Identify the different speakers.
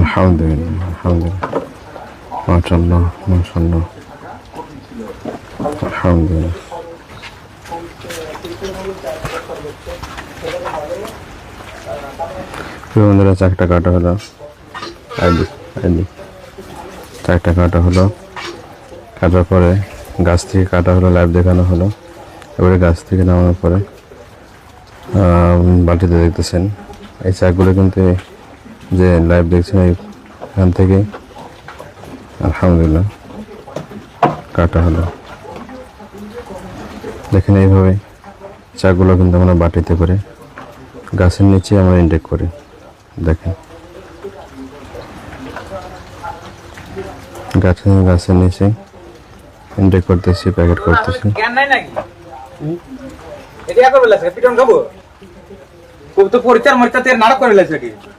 Speaker 1: আলহামদুলিল্লাহ আলহামদুলিল্লাহ। মাশাল্লাহ মাশাল্লাহ আলহামদুলিল্লাহ। বন্ধুরা, চারটা কাটা হলো। চারটা কাটা হলো। কাটার পরে গাছ থেকে কাটা হলো, লাইভ দেখানো হলো। এবারে গাছ থেকে নামানোর পরে বালতিতে দেখতেছেন। এই চাকগুলো কিন্তু যে লাইভ দেখছেন এখান থেকে আলহামদুলিল্লাহ, কাটা হলো। দেখেন এইভাবে চাকগুলো কিন্তু আমরা বাটিতে করে গাছের নিচে আমরা ইনটেক করি। দেখেন। গাছের গাছের নিচে ইনটেক করতেছি প্যাকেট করতেছি।
Speaker 2: तो पोरचार मरचा ते नाटक करायला